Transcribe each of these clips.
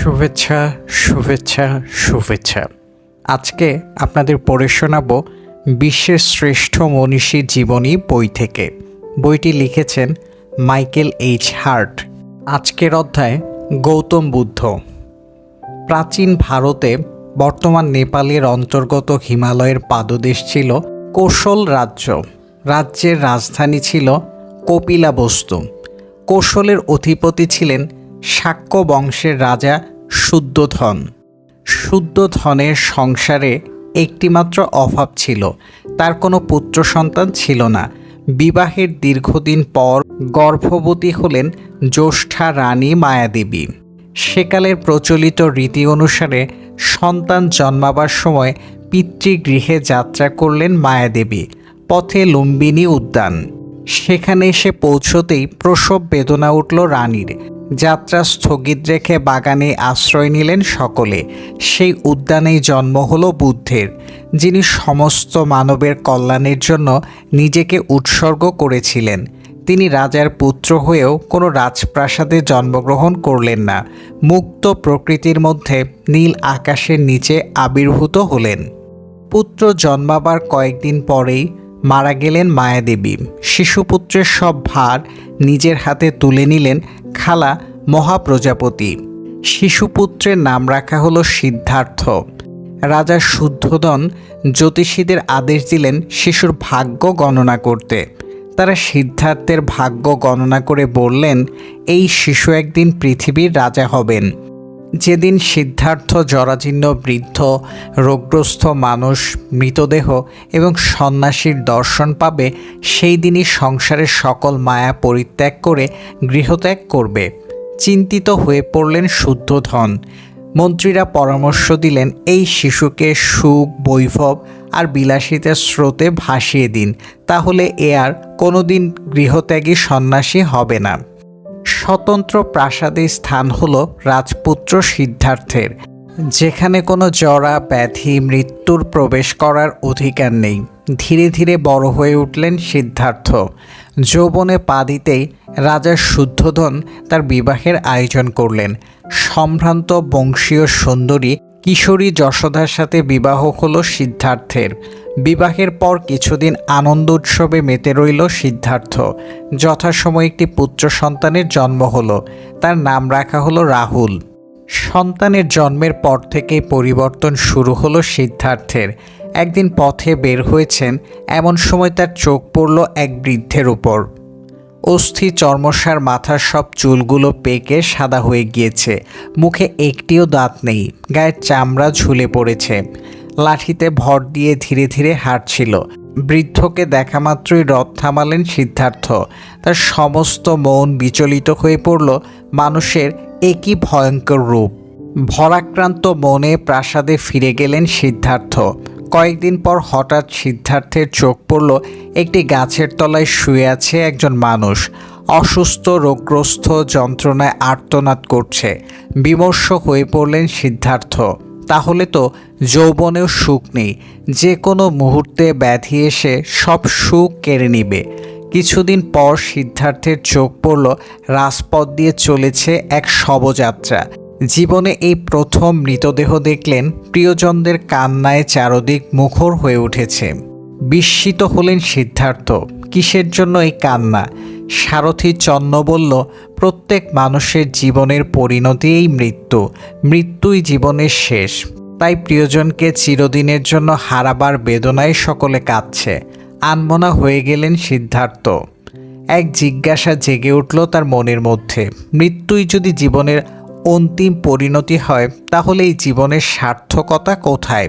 শুভেচ্ছা শুভেচ্ছা শুভেচ্ছা। আজকে আপনাদের পড়ে শোনাব বিশ্বের শ্রেষ্ঠ মনীষী জীবনী বই থেকে। বইটি লিখেছেন মাইকেল এইচ হার্ট। আজকের অধ্যায়, গৌতম বুদ্ধ। প্রাচীন ভারতে বর্তমান নেপালের অন্তর্গত হিমালয়ের পাদদেশ ছিল কৌশল রাজ্য। রাজ্যের রাজধানী ছিল কপিলাবস্তু। কৌশলের অধিপতি ছিলেন শাক্য বংশের রাজা শুদ্ধধন। শুদ্ধধনের সংসারে একটিমাত্র অভাব ছিল, তার কোনো পুত্র সন্তান ছিল না। বিবাহের দীর্ঘদিন পর গর্ভবতী হলেন জ্যেষ্ঠা রানী মায়াদেবী। সেকালের প্রচলিত রীতি অনুসারে সন্তান জন্মাবার সময় পিতৃগৃহে যাত্রা করলেন মায়াদেবী, পথে লুম্বিনী উদ্যান। সেখানে এসে পৌঁছতেই প্রসব বেদনা উঠল রানীর। যাত্রা স্থগিত রেখে বাগানে আশ্রয় নিলেন সকলে। সেই উদ্যানেই জন্ম হল বুদ্ধের, যিনি সমস্ত মানবের কল্যাণের জন্য নিজেকে উৎসর্গ করেছিলেন। তিনি রাজার পুত্র হয়েও কোনো রাজপ্রাসাদে জন্মগ্রহণ করলেন না। মুক্ত প্রকৃতির মধ্যে নীল আকাশের নিচে আবির্ভূত হলেন। পুত্র জন্মাবার কয়েকদিন পরেই মারা গেলেন মায়াদেবী। শিশুপুত্রের সব ভার নিজের হাতে তুলে নিলেন খালা মহাপ্রজাপতি। শিশুপুত্রের নাম রাখা হলো সিদ্ধার্থ। রাজা শুদ্ধোদন জ্যোতিষীদের আদেশ দিলেন শিশুর ভাগ্য গণনা করতে। তারা সিদ্ধার্থের ভাগ্য গণনা করে বললেন, এই শিশু একদিন পৃথিবীর রাজা হবেন। যেদিন সিদ্ধার্থ জরাজীর্ণ বৃদ্ধ, রোগগ্রস্ত মানুষ, মৃতদেহ এবং সন্ন্যাসীর দর্শন পাবে, সেই দিনই সংসারের সকল মায়া পরিত্যাগ করে গৃহত্যাগ করবে। চিন্তিত হয়ে পড়লেন শুদ্ধধন। মন্ত্রীরা পরামর্শ দিলেন, এই শিশুকে সুখ, বৈভব আর বিলাসিতার স্রোতে ভাসিয়ে দিন, তাহলে এ আর কোনোদিন গৃহত্যাগী সন্ন্যাসী হবে না। স্বতন্ত্র প্রাসাদের স্থান হল রাজপুত্র সিদ্ধার্থের, যেখানে কোনো জরা, ব্যাধি, মৃত্যুর প্রবেশ করার অধিকার নেই। ধীরে ধীরে বড় হয়ে উঠলেন সিদ্ধার্থ। যৌবনে পা দিতেই রাজার শুদ্ধধন তার বিবাহের আয়োজন করলেন। সম্ভ্রান্ত বংশীয় সুন্দরী কিশোরী যশোদার সাথে বিবাহ হলো সিদ্ধার্থের। বিবাহের পর কিছুদিন আনন্দ উৎসবে মেতে রইল সিদ্ধার্থ। যথাসময়ে একটি পুত্র সন্তানের জন্ম হলো। তার নাম রাখা হলো রাহুল। সন্তানের জন্মের পর থেকেই পরিবর্তন শুরু হলো সিদ্ধার্থের। একদিন পথে বের হয়েছেন, এমন সময় তার চোখ পড়ল এক বৃদ্ধের উপর। অস্থি চর্মসার মাথার সব চুলগুলো পেকে সাদা হয়ে গিয়েছে। মুখে একটিও দাঁত নেই, গায়ের চামড়া ঝুলে পড়েছে। লাঠিতে ভর দিয়ে ধীরে ধীরে হাঁটছিল। বৃদ্ধকে দেখা মাত্রই রথ থামালেন সিদ্ধার্থ। তার সমস্ত মন বিচলিত হয়ে পড়ল মানুষের একই ভয়ঙ্কর রূপ। ভরাক্রান্ত মনে প্রাসাদে ফিরে গেলেন সিদ্ধার্থ। কয়েকদিন পর হঠাৎ সিদ্ধার্থের চোখ পড়ল, একটি গাছের তলায় শুয়ে আছে একজন মানুষ। অসুস্থ, রোগগ্রস্ত, যন্ত্রণায় আর্তনাদ করছে। বিমর্ষ হয়ে পড়লেন সিদ্ধার্থ। তাহলে তো যৌবনেও সুখ নেই। যে কোনো মুহূর্তে ব্যাধি এসে সব সুখ কেড়ে নিবে। কিছুদিন পর সিদ্ধার্থের চোখ পড়ল, রাজপথ দিয়ে চলেছে এক শবযাত্রা। জীবনে এই প্রথম মৃতদেহ দেখলেন প্রিয়জনদের কান্নায় চারদিক মুখর হয়ে উঠেছে। বিস্মিত হলেন সিদ্ধার্থ, কিসের জন্য এই কান্না? সারথী চন্ন বলল, প্রত্যেক মানুষের জীবনের পরিণতি এই মৃত্যু, মৃত্যুই জীবনের শেষ। তাই প্রিয়জনকে চিরদিনের জন্য হারাবার বেদনায় সকলে কাঁদছে। আনমনা হয়ে গেলেন সিদ্ধার্থ। এক জিজ্ঞাসা জেগে উঠল তার মনের মধ্যে, মৃত্যুই যদি জীবনের অন্তিম পরিণতি হয়, তাহলে এই জীবনের সার্থকতা কোথায়?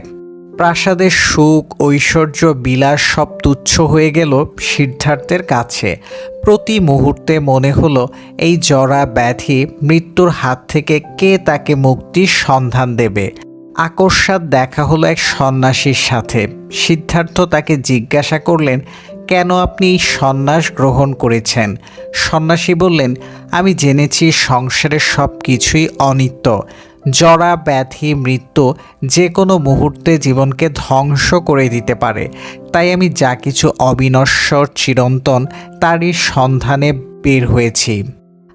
প্রাসাদের সুখ, ঐশ্বর্য, বিলাস সব তুচ্ছ হয়ে গেল সিদ্ধার্থের কাছে। প্রতি মুহূর্তে মনে হলো এই জরা ব্যাধি মৃত্যুর হাত থেকে কে তাকে মুক্তির সন্ধান দেবে? আকস্মাত দেখা হলো এক সন্ন্যাসীর সাথে। সিদ্ধার্থ তাকে জিজ্ঞাসা করলেন, কেন আপনি এই সন্ন্যাস গ্রহণ করেছেন? সন্ন্যাসী বললেন, আমি জেনেছি সংসারের সব কিছুই অনিত্য। জরা, ব্যাধি, মৃত্যু যে কোনো মুহূর্তে জীবনকে ধ্বংস করে দিতে পারে। তাই আমি যা কিছু অবিনশ্বর চিরন্তন তারই সন্ধানে বের হয়েছি।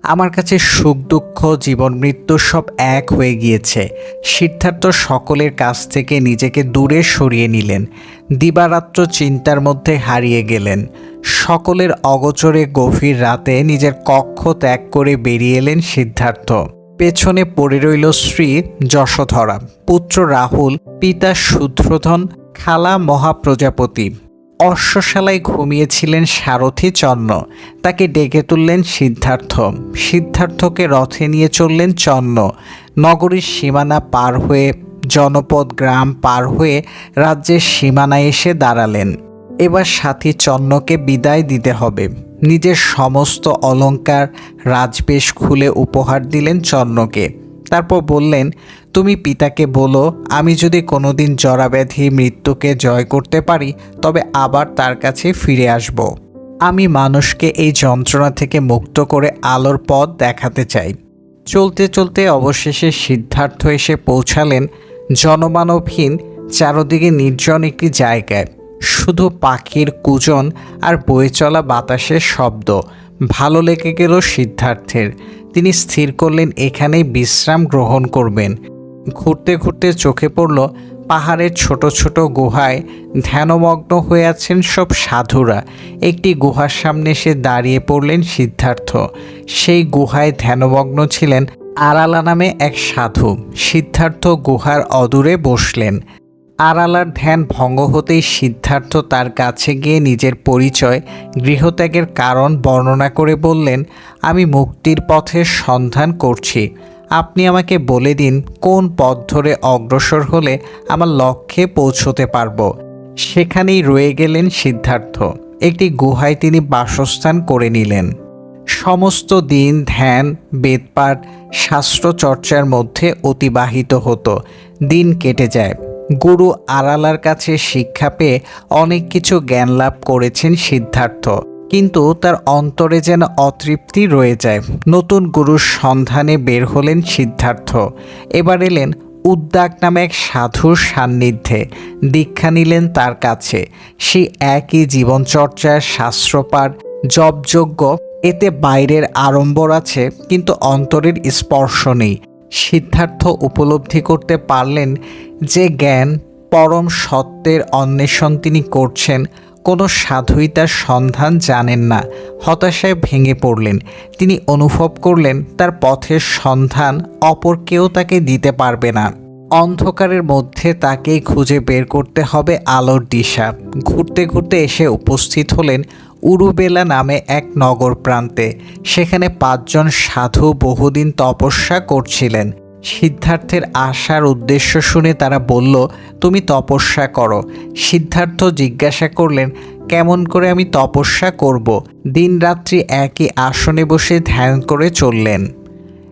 আমার কাছে সুখ, দুঃখ, জীবন, মৃত্যু সব এক হয়ে গিয়েছে। সিদ্ধার্থ সকলের কাছ থেকে নিজেকে দূরে সরিয়ে নিলেন। দিবারাত্র চিন্তার মধ্যে হারিয়ে গেলেন। সকলের অগোচরে গভীর রাতে নিজের কক্ষ ত্যাগ করে বেরিয়ে এলেন সিদ্ধার্থ। পেছনে পড়ে রইল শ্রী যশোধরা, পুত্র রাহুল, পিতা শূদ্রধন, খালা মহাপ্রজাপতি। অশ্বশালায় ঘুমিয়েছিলেন সারথি চন্ন তাকে ডেকে তুললেন সিদ্ধার্থ। সিদ্ধার্থকে রথে নিয়ে চললেন চন্ন নগরীর সীমানা পার হয়ে, জনপদ গ্রাম পার হয়ে রাজ্যের সীমানায় এসে দাঁড়ালেন। এবার সাথী চন্নকে বিদায় দিতে হবে। নিজের সমস্ত অলংকার রাজবেশ খুলে উপহার দিলেন চন্নকে তারপর বললেন তুমি পিতাকে বলো, আমি যদি কোনোদিন জরাব্যাধি মৃত্যুকে জয় করতে পারি, তবে আবার তার কাছে ফিরে আসব। আমি মানুষকে এই যন্ত্রণা থেকে মুক্ত করে আলোর পথ দেখাতে চাই। চলতে চলতে অবশেষে সিদ্ধার্থ এসে পৌঁছালেন জনমানবহীন, চারদিকে নির্জন একটি জায়গায়। শুধু পাখির কুজন আর বয়ে চলা বাতাসের শব্দ, ভালো লেগে গেল সিদ্ধার্থের। তিনি স্থির করলেন, এখানেই বিশ্রাম গ্রহণ করবেন। ঘুরতে ঘুরতে চোখে পড়ল পাহাড়ের ছোট ছোট গুহায় ধ্যানমগ্ন হয়ে আছেন সব সাধুরা। একটি গুহার সামনে এসে দাঁড়িয়ে পড়লেন সিদ্ধার্থ। সেই গুহায় ধ্যানমগ্ন ছিলেন আরালা নামে এক সাধু। সিদ্ধার্থ গুহার অদূরে বসলেন। আড়ালার ধ্যান ভঙ্গ হতেই সিদ্ধার্থ তার কাছে গিয়ে নিজের পরিচয়, গৃহত্যাগের কারণ বর্ণনা করে বললেন, আমি মুক্তির পথের সন্ধান করছি। আপনি আমাকে বলে দিন কোন পথ ধরে অগ্রসর হলে আমার লক্ষ্যে পৌঁছতে পারব। সেখানেই রয়ে গেলেন সিদ্ধার্থ। একটি গুহায় তিনি বাসস্থান করে নিলেন। সমস্ত দিন, ধ্যান, বেদপাঠ, শাস্ত্রচর্চার মধ্যে অতিবাহিত হতো। দিন কেটে যায়। গুরু আড়ালার কাছে শিক্ষা পেয়ে অনেক কিছু জ্ঞান লাভ করেছেন সিদ্ধার্থ। কিন্তু তার অন্তরে যেন অতৃপ্তি রয়ে যায়। নতুন গুরুর সন্ধানে বের হলেন সিদ্ধার্থ। এবার এলেন উদ্দাক নামে এক সাধুর সান্নিধ্যে। দীক্ষা নিলেন তার কাছে। সে একই জীবনচর্চার শাস্ত্রপাঠ জপযোগ্য, এতে বাইরের আড়ম্বর আছে, কিন্তু অন্তরের স্পর্শ নেই। সিদ্ধার্থ উপলব্ধি করতে পারলেন যে জ্ঞান, পরম সত্যের অন্বেষণ তিনি করছেন। কোনো সাধুই তার সন্ধান জানেন না। হতাশায় ভেঙে পড়লেন। তিনি অনুভব করলেন তার পথের সন্ধান অপর কেউ তাকে দিতে পারবে না। অন্ধকারের মধ্যে তাকেই খুঁজে বের করতে হবে আলোর দিশা। ঘুরতে ঘুরতে এসে উপস্থিত হলেন উরুবেলা নামে এক নগর প্রান্তে সেখানে পাঁচজন সাধু বহুদিন তপস্যা করছিলেন। সিদ্ধার্থের আসার উদ্দেশ্য শুনে তারা বলল, তুমি তপস্যা করো। সিদ্ধার্থ জিজ্ঞাসা করলেন, কেমন করে আমি তপস্যা করব? দিন রাত্রি একই আসনে বসে ধ্যান করে চললেন।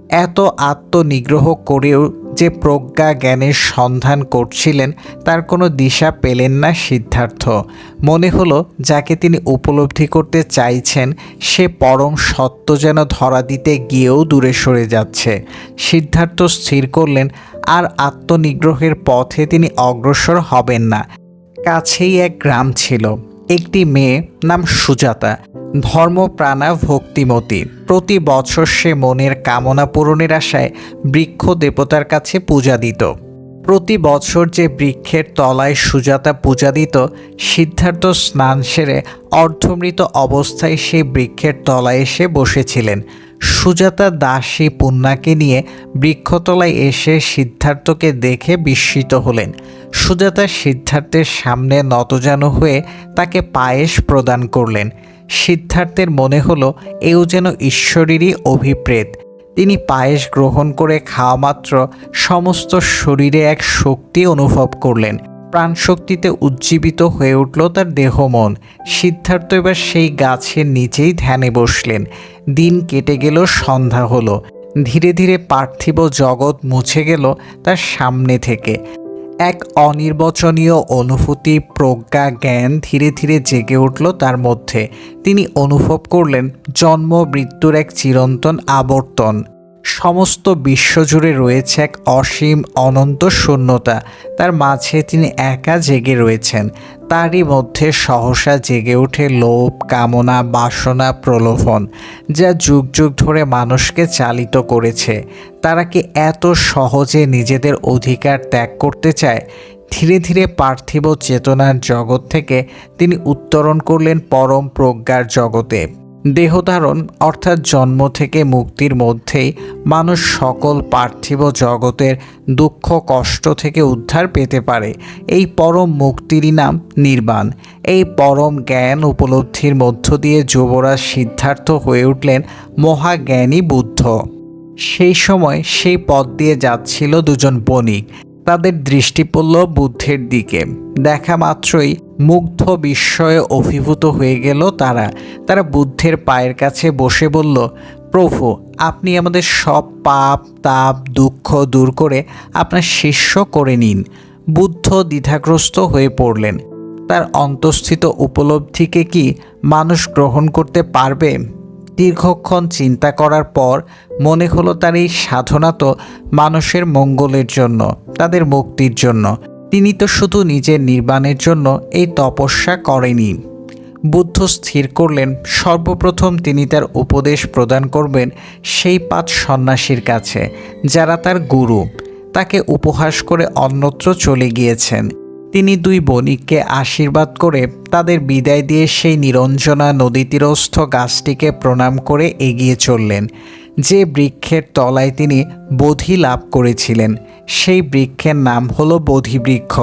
এত আত্মনিগ্রহ করেও যে প্রজ্ঞা জ্ঞানের সন্ধান করছিলেন, তার কোনো দিশা পেলেন না সিদ্ধার্থ। মনে হলো, যাকে তিনি উপলব্ধি করতে চাইছেন, সে পরম সত্য যেন ধরা দিতে গিয়েও দূরে সরে যাচ্ছে। সিদ্ধার্থ স্থির করলেন, আর আত্মনিগ্রহের পথে তিনি অগ্রসর হবেন না। কাছেই এক গ্রাম ছিল। একটি মেয়ে নাম সুজাতা। ধর্মপ্রাণা ভক্তিমতী। প্রতি বছর সে মনের কামনা পূরণের আশায় বৃক্ষ দেবতার কাছে পূজা দিত। প্রতি বছর যে বৃক্ষের তলায় সুজাতা পূজা দিত, সিদ্ধার্থ স্নান সেরে অর্ধমৃত অবস্থায় সেই বৃক্ষের তলায় এসে বসেছিলেন। সুজাতা দাসী পুণ্যাকে নিয়ে বৃক্ষতলায় এসে সিদ্ধার্থকে দেখে বিস্মিত হলেন। সুজাতা সিদ্ধার্থের সামনে নতজানু হয়ে তাকে পায়েস প্রদান করলেন। সিদ্ধার্থের মনে হলো এও যেন ঈশ্বরেরই অভিপ্রেত। তিনি পায়েস গ্রহণ করে খাওয়া মাত্র সমস্ত শরীরে এক শক্তি অনুভব করলেন। প্রাণশক্তিতে উজ্জীবিত হয়ে উঠল তার দেহ মন। সিদ্ধার্থ এবার সেই গাছের নিচেই ধ্যানে বসলেন। দিন কেটে গেল, সন্ধ্যা হলো। ধীরে ধীরে পার্থিব জগৎ মুছে গেল তার সামনে থেকে। এক অনির্বচনীয় অনুভূতি প্রজ্ঞা জ্ঞান ধীরে ধীরে জেগে উঠল তার মধ্যে। তিনি অনুভব করলেন, জন্ম, মৃত্যুর এক চিরন্তন আবর্তন। সমস্ত বিশ্বজুড়ে রয়েছে এক অসীম অনন্ত শূন্যতা। তার মাঝে তিনি একা জেগে রয়েছেন। তারই মধ্যে সহসা জেগে ওঠে লোভ, কামনা, বাসনা, প্রলোভন, যা যুগ যুগ ধরে মানুষকে চালিত করেছে। তারা কি এত সহজে নিজেদের অধিকার ত্যাগ করতে চায়? ধীরে ধীরে পার্থিব চেতনার জগৎ থেকে তিনি উত্তরণ করলেন পরম প্রজ্ঞার জগতে। দেহধারণ অর্থাৎ জন্ম থেকে মুক্তির মধ্যেই মানুষ সকল পার্থিব জগতের দুঃখ, কষ্ট থেকে উদ্ধার পেতে পারে। এই পরম মুক্তিরই নাম নির্বাণ। এই পরম জ্ঞান উপলব্ধির মধ্য দিয়ে যুবরাজ সিদ্ধার্থ হয়ে উঠলেন মহাজ্ঞানী বুদ্ধ। সেই সময় সেই পথ দিয়ে যাচ্ছিল দুজন বণিক। তাদের দৃষ্টি পড়ল বুদ্ধের দিকে। দেখা মাত্রই মুগ্ধ বিস্ময়ে অভিভূত হয়ে গেল তারা। তারা বুদ্ধের পায়ের কাছে বসে বলল, প্রভু, আপনি আমাদের সব পাপ, তাপ, দুঃখ দূর করে আপনার শিষ্য করে নিন। বুদ্ধ দ্বিধাগ্রস্ত হয়ে পড়লেন। তার অন্তঃস্থিত উপলব্ধিকে কি মানুষ গ্রহণ করতে পারবে? দীর্ঘক্ষণ চিন্তা করার পর মনে হলো তার এই সাধনা তো মানুষের মঙ্গলের জন্য, তাদের মুক্তির জন্য। তিনি তো শুধু নিজের নির্বাণের জন্য এই তপস্যা করেনি। বুদ্ধ স্থির করলেন, সর্বপ্রথম তিনি তার উপদেশ প্রদান করবেন সেই পাঁচ সন্ন্যাসীর কাছে, যারা তার গুরু, তাকে উপহাস করে অন্যত্র চলে গিয়েছেন। তিনি দুই বণিককে আশীর্বাদ করে তাদের বিদায় দিয়ে সেই নিরঞ্জনা নদী তীরস্থ গাছটিকে প্রণাম করে এগিয়ে চললেন। যে বৃক্ষের তলায় তিনি বোধি লাভ করেছিলেন, সেই বৃক্ষের নাম হলো বোধিবৃক্ষ।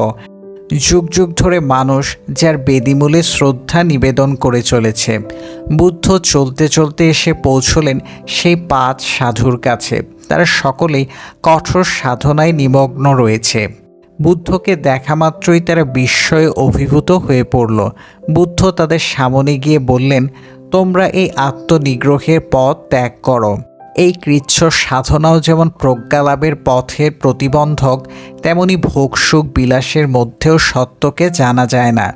যুগ যুগ ধরে মানুষ যার বেদিমূলে শ্রদ্ধা নিবেদন করে চলেছে, বুদ্ধ চলতে চলতে এসে পৌঁছলেন সেই পাঁচ সাধুর কাছে। তারা সকলেই কঠোর সাধনায় নিমগ্ন রয়েছে। বুদ্ধকে দেখা মাত্রই তারা বিস্ময়ে অভিভূত হয়ে পড়ল। বুদ্ধ তাদের সামনে গিয়ে বললেন, তোমরা এই আত্মনিগ্রহের পথ ত্যাগ করো। এই কৃচ্ছ সাধনাও যেমন প্রজ্ঞালাভের পথের প্রতিবন্ধক, তেমনি ভোগসুখ বিলাসের মধ্যেও সত্যকে জানা যায় না।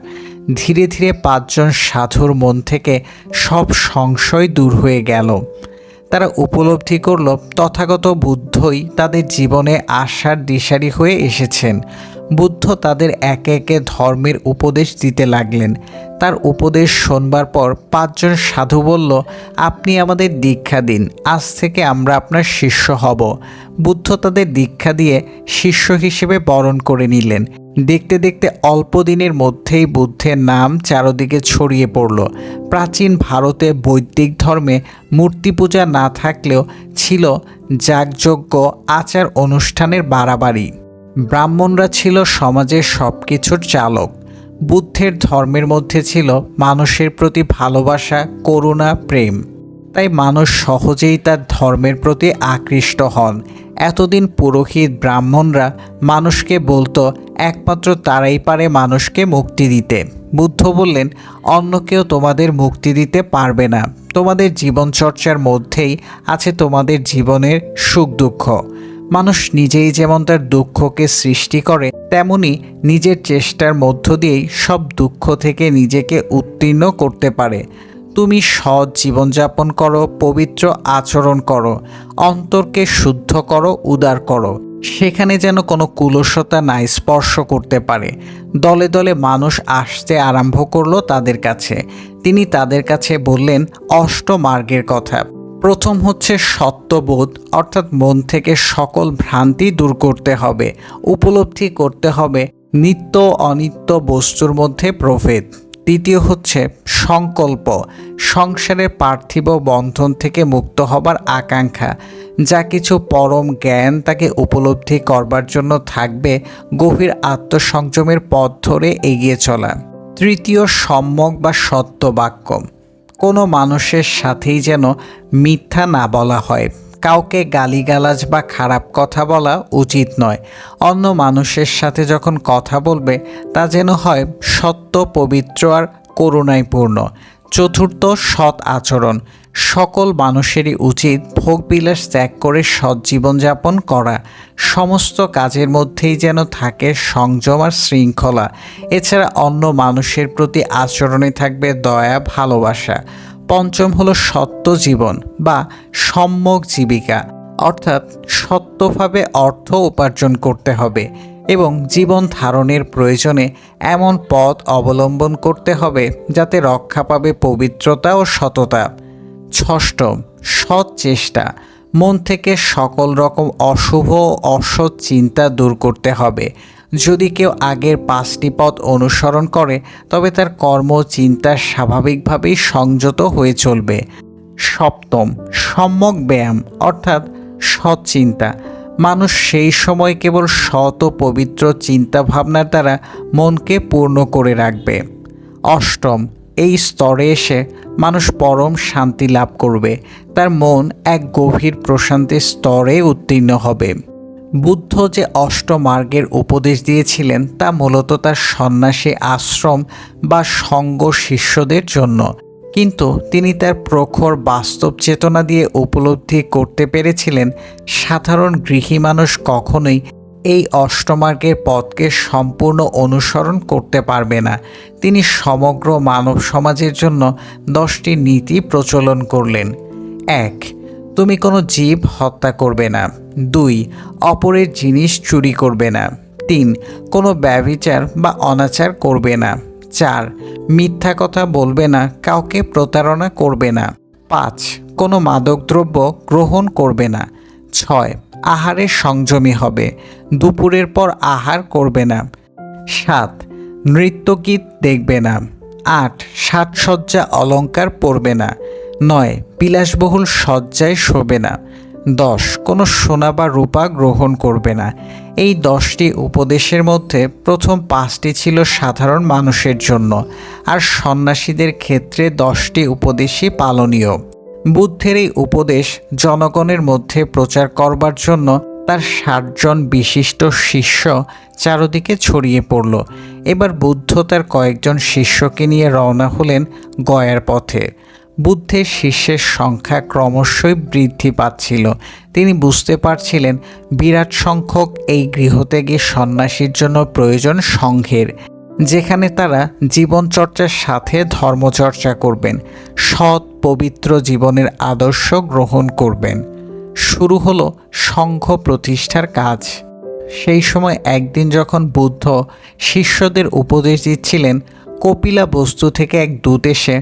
ধীরে ধীরে পাঁচজন সাধুর মন থেকে সব সংশয় দূর হয়ে গেল। তারা উপলব্ধি করল, তথাগত বুদ্ধই তাদের জীবনে আশার দিশারি হয়ে এসেছেন। বুদ্ধ তাদের একে একে ধর্মের উপদেশ দিতে লাগলেন। তার উপদেশ শোনবার পর পাঁচজন সাধু বলল, আপনি আমাদের দীক্ষা দিন, আজ থেকে আমরা আপনার শিষ্য হব। বুদ্ধ তাদের দীক্ষা দিয়ে শিষ্য হিসেবে বরণ করে নিলেন। দেখতে দেখতে অল্প দিনের মধ্যেই বুদ্ধের নাম চারদিকে ছড়িয়ে পড়ল। প্রাচীন ভারতে বৈদিক ধর্মে মূর্তি পূজা না থাকলেও ছিল যাগযজ্ঞ, আচার অনুষ্ঠানের বাড়াবাড়ি। ব্রাহ্মণরা ছিল সমাজের সব কিছুর চালক। বুদ্ধের ধর্মের মধ্যে ছিল মানুষের প্রতি ভালোবাসা, করুণা, প্রেম। তাই মানুষ সহজেই তার ধর্মের প্রতি আকৃষ্ট হন। এতদিন পুরোহিত ব্রাহ্মণরা মানুষকে বলতো একমাত্র তারাই পারে মানুষকে মুক্তি দিতে। বুদ্ধ বললেন, অন্য কেউ তোমাদের মুক্তি দিতে পারবে না। তোমাদের জীবনচর্চার মধ্যেই আছে তোমাদের জীবনের সুখ দুঃখ মানুষ নিজেই যেমন তার দুঃখকে সৃষ্টি করে, তেমনি নিজের চেষ্টার মধ্য দিয়েই সব দুঃখ থেকে নিজেকে উত্তীর্ণ করতে পারে। তুমি সৎ জীবনযাপন করো, পবিত্র আচরণ করো, অন্তরকে শুদ্ধ করো, উদার করো। সেখানে যেন কোনো কুলসতা না স্পর্শ করতে পারে। দলে দলে মানুষ আসতে আরম্ভ করল তাদের কাছে। তিনি তাদের কাছে বললেন অষ্টমার্গের কথা। প্রথম হচ্ছে সত্যবোধ, অর্থাৎ মন থেকে সকল ভ্রান্তি দূর করতে হবে। উপলব্ধি করতে হবে নিত্য অনিত্য বস্তুর মধ্যে প্রভেদ। দ্বিতীয় হচ্ছে সংকল্প। সংসারের পার্থিব বন্ধন থেকে মুক্ত হবার আকাঙ্ক্ষা। যা কিছু পরম জ্ঞান তাকে উপলব্ধি করবার জন্য থাকবে, গভীর আত্মসংযমের পথ ধরে এগিয়ে চলা। তৃতীয় সম্যক বা সত্য বাক্য। কোনো মানুষের সাথেই যেন মিথ্যা না বলা হয়। কাউকে গালিগালাজ বা খারাপ কথা বলা উচিত নয়। অন্য মানুষের সাথে যখন কথা বলবে, তা যেন হয় সত্য, পবিত্র আর করুণায় পূর্ণ চতুর্থ সৎ আচরণ। সকল মানুষেরই উচিত ভোগবিলাস ত্যাগ করে সৎ জীবনযাপন করা। সমস্ত কাজের মধ্যেই যেন থাকে সংযম আর শৃঙ্খলা। এছাড়া অন্য মানুষের প্রতি আচরণে থাকবে দয়া, ভালোবাসা। পঞ্চম হলো সত্য জীবন বা সম্যক জীবিকা। অর্থাৎ সত্যভাবে অর্থ উপার্জন করতে হবে। এবং জীবন ধারণের প্রয়োজনে এমন পথ অবলম্বন করতে হবে যাতে রক্ষা পাবে পবিত্রতা ও সততা। ষষ্ঠ, সৎ চেষ্টা। মন থেকে সকল রকম অশুভ অসৎ চিন্তা দূর করতে হবে। যদি কেউ আগের পাঁচটি পথ অনুসরণ করে, তবে তার কর্ম চিন্তা স্বাভাবিকভাবেই সংযত হয়ে চলবে। সপ্তম, সম্যক ব্যায়াম, অর্থাৎ সৎ চিন্তা। মানুষ সেই সময় কেবল ও পবিত্র চিন্তা ভাবনার দ্বারা মনকে পূর্ণ করে রাখবে। অষ্টম, এই স্তরে এসে মানুষ পরম শান্তি লাভ করবে। তার মন এক গভীর প্রশান্তির স্তরে উত্তীর্ণ হবে। বুদ্ধ যে অষ্টমার্গের উপদেশ দিয়েছিলেন, তা মূলত তার সন্ন্যাসী আশ্রম বা সঙ্গ শিষ্যদের জন্য। কিন্তু তিনি তার প্রখর বাস্তব চেতনা দিয়ে উপলব্ধি করতে পেরেছিলেন, সাধারণ গৃহী মানুষ কখনোই এই অষ্টমার্গের পথকে সম্পূর্ণ অনুসরণ করতে পারবে না। তিনি সমগ্র মানব সমাজের জন্য দশটি নীতি প্রচলন করলেন। এক, তুমি কোনো জীব হত্যা করবে না। দুই, অপরের জিনিস চুরি করবে না। তিন, কোনো ব্যভিচার বা অনাচার করবে না। চার মিথ্যা কথা বলবে না, কাউকে প্রতারণা করবে না। পাঁচ, কোনো মাদকদ্রব্য গ্রহণ করবে না। ছয়, আহারে সংযমী হবে, দুপুরের পর আহার করবে না। সাত, নৃত্যগীত দেখবে না। আট, সাজসজ্জা অলংকার পরবে না। নয়, বিলাসবহুল সজ্জায় শোবে না। দশ। কোনো সোনা বা রূপা গ্রহণ করবে না। এই দশটি উপদেশের মধ্যে প্রথম পাঁচটি ছিল সাধারণ মানুষের জন্য, আর সন্ন্যাসীদের ক্ষেত্রে দশটি উপদেশই পালনীয়। বুদ্ধের এই উপদেশ জনগণের মধ্যে প্রচার করবার জন্য তার ষাটজন বিশিষ্ট শিষ্য চারদিকে ছড়িয়ে পড়ল। এবার বুদ্ধ তার কয়েকজন শিষ্যকে নিয়ে রওনা হলেন গয়ার পথে। বুদ্ধের শিষ্যের সংখ্যা ক্রমশই বৃদ্ধি পাচ্ছিল। তিনি বুঝতে পারছিলেন বিরাট সংখ্যক এই গৃহত্যাগী সন্ন্যাসীর জন্য প্রয়োজন সংঘের, যেখানে তারা জীবনচর্চার সাথে ধর্মচর্চা করবেন, সৎ, পবিত্র জীবনের আদর্শ গ্রহণ করবেন। শুরু হলো সংঘ প্রতিষ্ঠার কাজ। সেই সময় একদিন যখন বুদ্ধ শিষ্যদের উপদেশ দিচ্ছিলেন, কপিলা বস্তু থেকে এক দূত এসে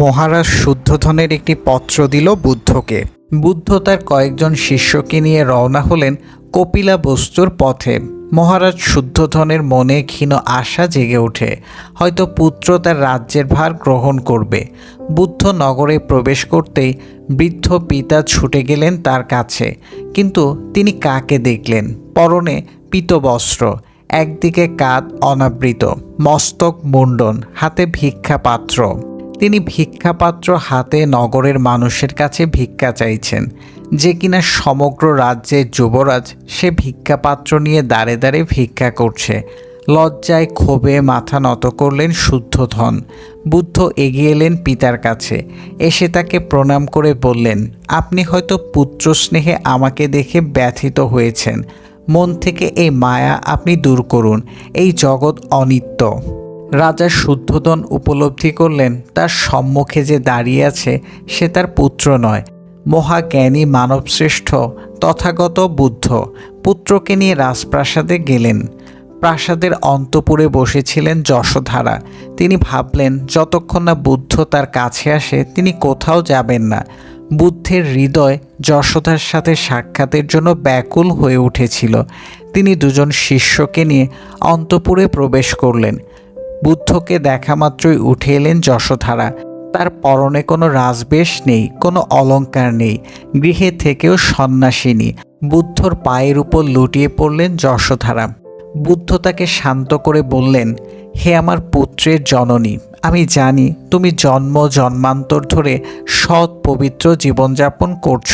মহারাজ শুদ্ধধনের একটি পত্র দিল বুদ্ধকে। বুদ্ধ তার কয়েকজন শিষ্যকে নিয়ে রওনা হলেন কপিলা বস্তুর পথে। মহারাজ শুদ্ধধনের মনে ক্ষীণ আশা জেগে ওঠে। হয়তো পুত্র তার রাজ্যের ভার গ্রহণ করবে। বুদ্ধ নগরে প্রবেশ করতেই বৃদ্ধ পিতা ছুটে গেলেন তার কাছে। কিন্তু তিনি কাকে দেখলেন? পরনে পিতবস্ত্র, একদিকে কাঁধ অনাবৃত, মস্তক মুন্ডন হাতে ভিক্ষা পাত্র তিনি ভিক্ষাপাত্র হাতে নগরের মানুষের কাছে ভিক্ষা চাইছেন, যে কিনা সমগ্র রাজ্যের যুবরাজ সে ভিক্ষাপাত্র নিয়ে দাঁড়ে দাঁড়ে ভিক্ষা করছে। লজ্জায় ক্ষোভে মাথা নত করলেন শুদ্ধ ধন। বুদ্ধ এগিয়ে এলেন পিতার কাছে। এসে তাকে প্রণাম করে বললেন, আপনি হয়তো পুত্র স্নেহে আমাকে দেখে ব্যথিত হয়েছেন। মন থেকে এই মায়া আপনি দূর করুন। এই জগৎ অনিত্য। রাজা শুদ্ধোধন উপলব্ধি করলেন, তার সম্মুখে যে দাঁড়িয়ে আছে সে তার পুত্র নয়, মহাজ্ঞানী মানবশ্রেষ্ঠ, তথাগত বুদ্ধ। পুত্রকে নিয়ে রাজপ্রাসাদে গেলেন। প্রাসাদের অন্তপুরে বসেছিলেন যশোধারা। তিনি ভাবলেন, যতক্ষণ না বুদ্ধ তার কাছে আসে, তিনি কোথাও যাবেন না। বুদ্ধের হৃদয় যশোধার সাথে সাক্ষাতের জন্য ব্যাকুল হয়ে উঠেছিল। তিনি দুজন শিষ্যকে নিয়ে অন্তপুরে প্রবেশ করলেন। বুদ্ধকে দেখা মাত্রই উঠে এলেন যশোধারা। তার পরনে কোনো রাজবেশ নেই, কোনো অলংকার নেই, গৃহে থেকেও সন্ন্যাসিনী। বুদ্ধর পায়ের উপর লুটিয়ে পড়লেন যশোধারা। বুদ্ধ তাকে শান্ত করে বললেন, হে আমার পুত্রের জননী, আমি জানি তুমি জন্ম জন্মান্তর ধরে সৎ পবিত্র জীবনযাপন করছ।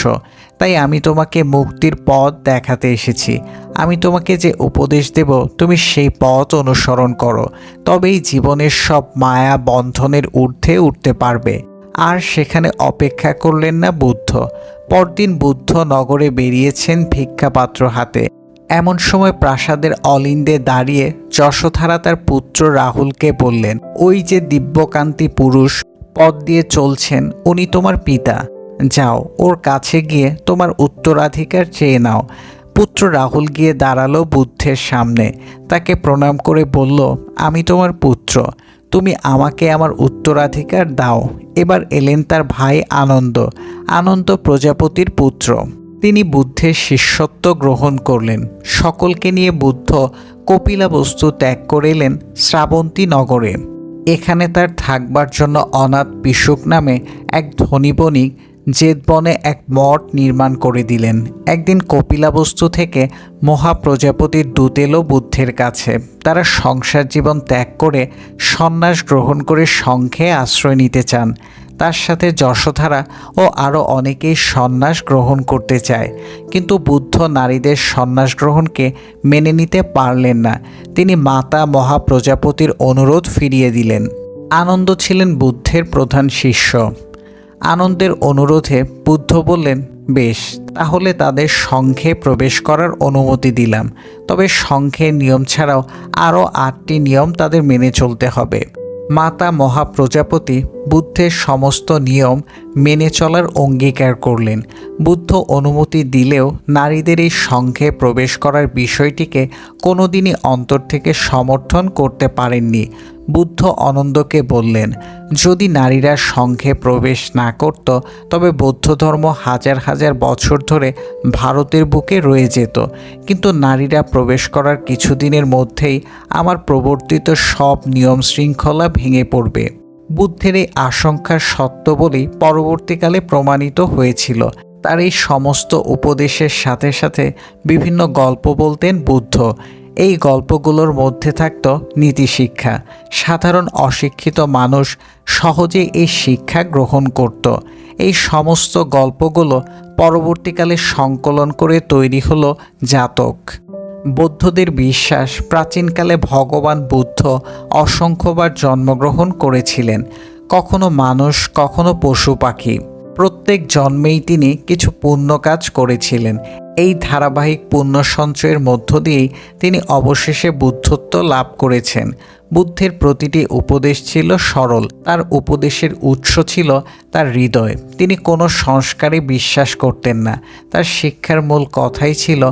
তাই আমি তোমাকে মুক্তির পথ দেখাতে এসেছি। আমি তোমাকে যে উপদেশ দেব, তুমি সেই পথ অনুসরণ করো। তবেই জীবনের সব মায়া বন্ধনের ঊর্ধ্বে উঠতে পারবে। আর সেখানে অপেক্ষা করলেন না বুদ্ধ। পরদিন বুদ্ধ নগরে বেরিয়েছেন ভিক্ষাপাত্র হাতে। এমন সময় প্রাসাদের অলিন্দে দাঁড়িয়ে যশোধারা তার পুত্র রাহুলকে বললেন, ওই যে দিব্যকান্তি পুরুষ, পথ দিয়ে চলছেন, উনি তোমার পিতা। যাও, ওর কাছে গিয়ে তোমার উত্তরাধিকার চেয়ে নাও। পুত্র রাহুল গিয়ে দাঁড়াল বুদ্ধের সামনে। তাকে প্রণাম করে বলল, আমি তোমার পুত্র। তুমি আমাকে আমার উত্তরাধিকার দাও। এবার এলেন তার ভাই আনন্দ। আনন্দ প্রজাপতির পুত্র। তিনি বুদ্ধের শিষ্যত্ব গ্রহণ করলেন। সকলকে নিয়ে বুদ্ধ কপিলা বস্তু ত্যাগ করিলেন শ্রাবন্তী নগরে। এখানে তার থাকবার জন্য অনাথ পিশুক নামে এক ধনী বণিক জেদবনে এক মঠ নির্মাণ করে দিলেন। একদিন কপিলাবস্তু থেকে মহাপ্রজাপতির দূত এলো বুদ্ধের কাছে। তারা সংসার জীবন ত্যাগ করে সন্ন্যাস গ্রহণ করে সংঘে আশ্রয় নিতে চান। তার সাথে যশোধারা ও আরও অনেকেই সন্ন্যাস গ্রহণ করতে চায়। কিন্তু বুদ্ধ নারীদের সন্ন্যাস গ্রহণকে মেনে নিতে পারলেন না। তিনি মাতা মহাপ্রজাপতির অনুরোধ ফিরিয়ে দিলেন। আনন্দ ছিলেন বুদ্ধের প্রধান শিষ্য। আনন্দের অনুরোধে বুদ্ধ বললেন, বেশ, তাহলে তাদের সংঘে প্রবেশ করার অনুমতি দিলাম। তবে সংঘের নিয়ম ছাড়াও আরও আটটি নিয়ম তাদের মেনে চলতে হবে। মাতা মহাপ্রজাপতি বুদ্ধের সমস্ত নিয়ম মেনে চলার অঙ্গীকার করলেন। বুদ্ধ অনুমতি দিলেও নারীদের এই সংঘে প্রবেশ করার বিষয়টিকে কোনোদিনই অন্তর থেকে সমর্থন করতে পারেননি। বুদ্ধ আনন্দকে বললেন, যদি নারীরা সংঘে প্রবেশ না করত, তবে বৌদ্ধ ধর্ম হাজার হাজার বছর ধরে ভারতের বুকে রয়ে যেত। কিন্তু নারীরা প্রবেশ করার কিছুদিনের মধ্যেই আমার প্রবর্তিত সব নিয়ম শৃঙ্খলা ভেঙে পড়বে। বুদ্ধের এই আশঙ্কার সত্য বলেই পরবর্তীকালে প্রমাণিত হয়েছিল। তার এই সমস্ত উপদেশের সাথে সাথে বিভিন্ন গল্প বলতেন বুদ্ধ। এই গল্পগুলোর মধ্যে থাকত নীতিশিক্ষা সাধারণ অশিক্ষিত মানুষ সহজে এই শিক্ষা গ্রহণ করত। এই সমস্ত গল্পগুলো পরবর্তীকালে সংকলন করে তৈরি হলো জাতক। বৌদ্ধদের বিশ্বাস, প্রাচীনকালে ভগবান বুদ্ধ অসংখ্যবার জন্মগ্রহণ করেছিলেন। কখনো মানুষ, কখনো পশু পাখি। প্রত্যেক জন্মেই তিনি কিছু পুণ্য কাজ করেছিলেন। এই ধারাবাহিক পুণ্য সঞ্চয়ের মধ্য দিয়েই তিনি অবশেষে বুদ্ধত্ব লাভ করেছেন। বুদ্ধের প্রতিটি উপদেশ ছিল সরল, তার উপদেশের উৎস ছিল তার হৃদয়। তিনি কোনো সংস্কারে বিশ্বাস করতেন না। তার শিক্ষার মূল কথাই ছিল,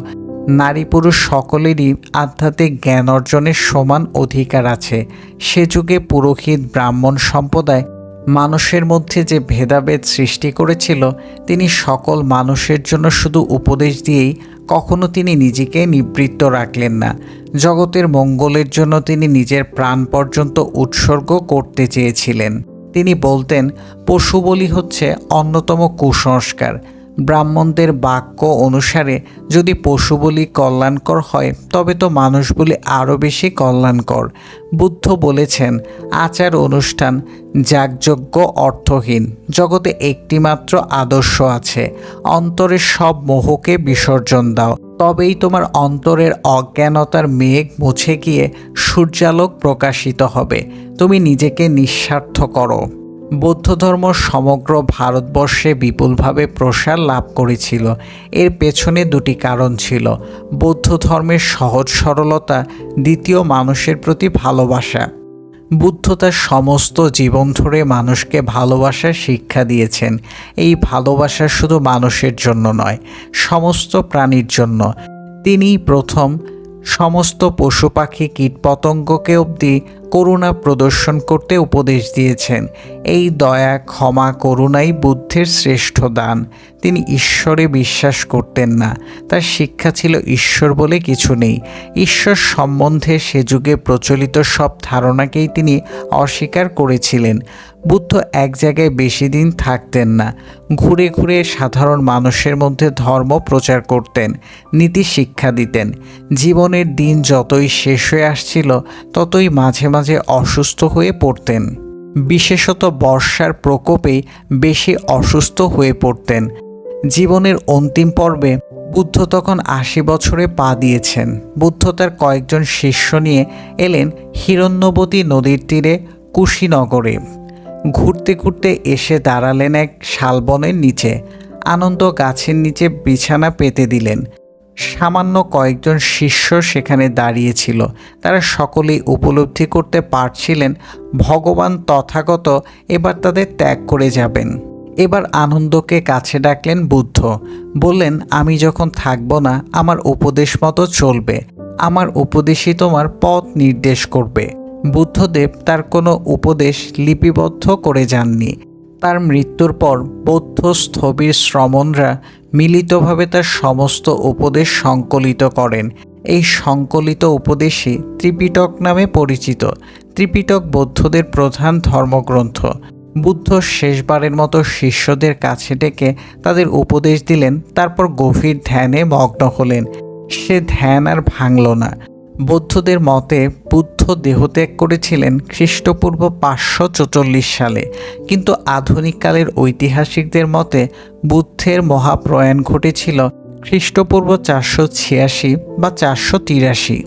নারী পুরুষ সকলেরই আধ্যাত্মিক জ্ঞান অর্জনের সমান অধিকার আছে। সে যুগে পুরোহিত ব্রাহ্মণ সম্প্রদায় মানুষের মধ্যে যে ভেদাভেদ সৃষ্টি করেছিল, তিনি সকল মানুষের জন্য শুধু উপদেশ দিয়েই কখনো তিনি নিজেকে নিবৃত্ত রাখলেন না। জগতের মঙ্গলের জন্য তিনি নিজের প্রাণ পর্যন্ত উৎসর্গ করতে চেয়েছিলেন। তিনি বলতেন, পশু বলি হচ্ছে অন্যতম কুসংস্কার। ব্রাহ্মণদের বাক্য অনুসারে যদি পশু বলি কল্যাণকর হয়, তবে তো মানুষ বলি আরও বেশি কল্যাণকর। বুদ্ধ বলেছেন, আচার অনুষ্ঠান যাগযজ্ঞ অর্থহীন, জগতে একটিমাত্র আদর্শ আছে অন্তরের সব মোহকে বিসর্জন দাও। তবেই তোমার অন্তরের অজ্ঞানতার মেঘ মুছে গিয়ে সূর্যালোক প্রকাশিত হবে। তুমি নিজেকে নিঃস্বার্থ করো। বৌদ্ধ ধর্ম সমগ্র ভারতবর্ষে বিপুলভাবে প্রসার লাভ করেছিল। এর পেছনে দুটি কারণ ছিল। বৌদ্ধ ধর্মের সহজ সরলতা, দ্বিতীয় মানুষের প্রতি ভালোবাসা। বুদ্ধ তার সমস্ত জীবন ধরে মানুষকে ভালোবাসার শিক্ষা দিয়েছেন। এই ভালোবাসা শুধু মানুষের জন্য নয়, সমস্ত প্রাণীর জন্য। তিনিই প্রথম সমস্ত পশু পাখি কীটপতঙ্গকে অবধি করুণা প্রদর্শন করতে উপদেশ দিয়েছেন। এই দয়া, ক্ষমা, করুণাই বুদ্ধের শ্রেষ্ঠ দান। তিনি ঈশ্বরে বিশ্বাস করতেন না। তার শিক্ষা ছিল ঈশ্বর বলে কিছু নেই। ঈশ্বর সম্বন্ধে সে যুগে প্রচলিত সব ধারণাকেই তিনি অস্বীকার করেছিলেন। বুদ্ধ এক জায়গায় বেশি দিন থাকতেন না। ঘুরে ঘুরে সাধারণ মানুষের মধ্যে ধর্ম প্রচার করতেন, নীতি শিক্ষা দিতেন। জীবনের দিন যতই শেষ হয়ে আসছিল, ততই মাঝে মাঝে অসুস্থ হয়ে পড়তেন। বিশেষত বর্ষার প্রকোপে বেশি অসুস্থ হয়ে পড়তেন। জীবনের অন্তিম পর্বে বুদ্ধ তখন আশি বছরে পা দিয়েছেন। বুদ্ধ তার কয়েকজন শিষ্য নিয়ে এলেন হিরণ্যবতী নদীর তীরে কুশীনগরে। ঘুরতে ঘুরতে এসে দাঁড়ালেন এক শালবনের নিচে। আনন্দ গাছের নিচে বিছানা পেতে দিলেন। সামান্য কয়েকজন শিষ্য সেখানে দাঁড়িয়েছিল। তারা সকলেই উপলব্ধি করতে পারছিলেন, ভগবান তথাগত এবার তাদের ত্যাগ করে যাবেন। এবার আনন্দকে কাছে ডাকলেন বুদ্ধ, বললেন, আমি যখন থাকব না, আমার উপদেশ মতো চলবে। আমার উপদেশই তোমার পথ নির্দেশ করবে। বুদ্ধদেব তার কোনো উপদেশ লিপিবদ্ধ করে যাননি। তার মৃত্যুর পর বৌদ্ধ স্থবির শ্রমণরা মিলিতভাবে তার সমস্ত উপদেশ সংকলিত করেন। এই সংকলিত উপদেশই ত্রিপিটক নামে পরিচিত। ত্রিপিটক বৌদ্ধদের প্রধান ধর্মগ্রন্থ। বুদ্ধ শেষবারের মতো শিষ্যদের কাছে ডেকে তাদের উপদেশ দিলেন, তারপর গভীর ধ্যানে মগ্ন হলেন। সে ধ্যান আর ভাঙল না। বৌদ্ধদের মতে বুদ্ধ দেহত্যাগ করেছিলেন খ্রিস্টপূর্ব পাঁচশো চৌচল্লিশ সালে। কিন্তু আধুনিককালের ঐতিহাসিকদের মতে বুদ্ধের মহাপ্রয়াণ ঘটেছিল খ্রিস্টপূর্ব চারশো ছিয়াশি বা চারশো তিরাশি।